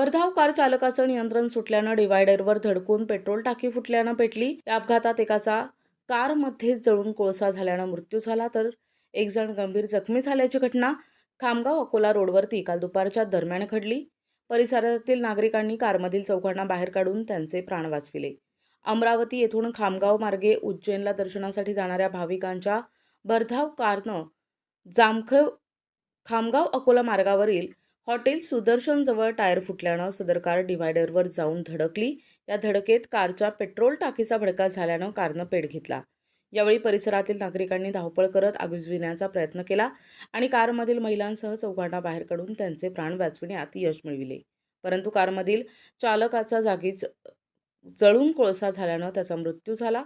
भरधाव कार चालकाचं नियंत्रण सुटल्यानं डिवायडरवर धडकून पेट्रोल टाकी फुटल्यानं पेटली. या अपघातात एकाचा कारमध्ये जळून कोळसा झाल्यानं मृत्यू झाला. तर एक जण गंभीर जखमी झाल्याची घटना खामगाव अकोला रोडवरती काल दुपारच्या दरम्यान घडली. परिसरातील नागरिकांनी कारमधील चौघांना बाहेर काढून त्यांचे प्राण वाचविले. अमरावती येथून खामगाव मार्गे उज्जैनला दर्शनासाठी जाणाऱ्या भाविकांच्या भरधाव कारनं जामखेव खामगाव अकोला मार्गावरील हॉटेल सुदर्शनजवळ टायर फुटल्यानं सदर कार डिव्हायडरवर जाऊन धडकली. या धडकेत कारच्या पेट्रोल टाकीचा भडका झाल्यानं कारनं पेट घेतला. यावेळी परिसरातील नागरिकांनी धावपळ करत आगुजविण्याचा प्रयत्न केला आणि कारमधील महिलांसह चौघांना बाहेर काढून त्यांचे प्राण वाचविण्यात यश मिळविले. परंतु कारमधील चालकाचा जागीच जळून कोळसा झाल्यानं त्याचा मृत्यू झाला.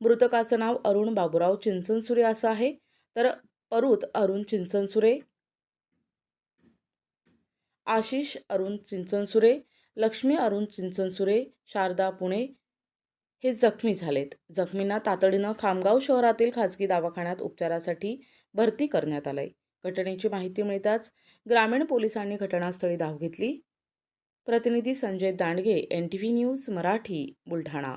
मृतकाचं नाव अरुण बाबुराव चिंचनसुरे असं आहे. तर परुत अरुण चिंचनसुरे आशिष अरुण चिंचनसुरे लक्ष्मी अरुण चिंचनसुरे शारदा पुणे हे जखमी झालेत. जखमींना तातडीनं खामगाव शहरातील खाजगी दवाखान्यात उपचारासाठी भरती करण्यात आलंय. घटनेची माहिती मिळताच ग्रामीण पोलिसांनी घटनास्थळी धाव घेतली. प्रतिनिधी Sanjay Dandage N T V news Marathi Buldhana.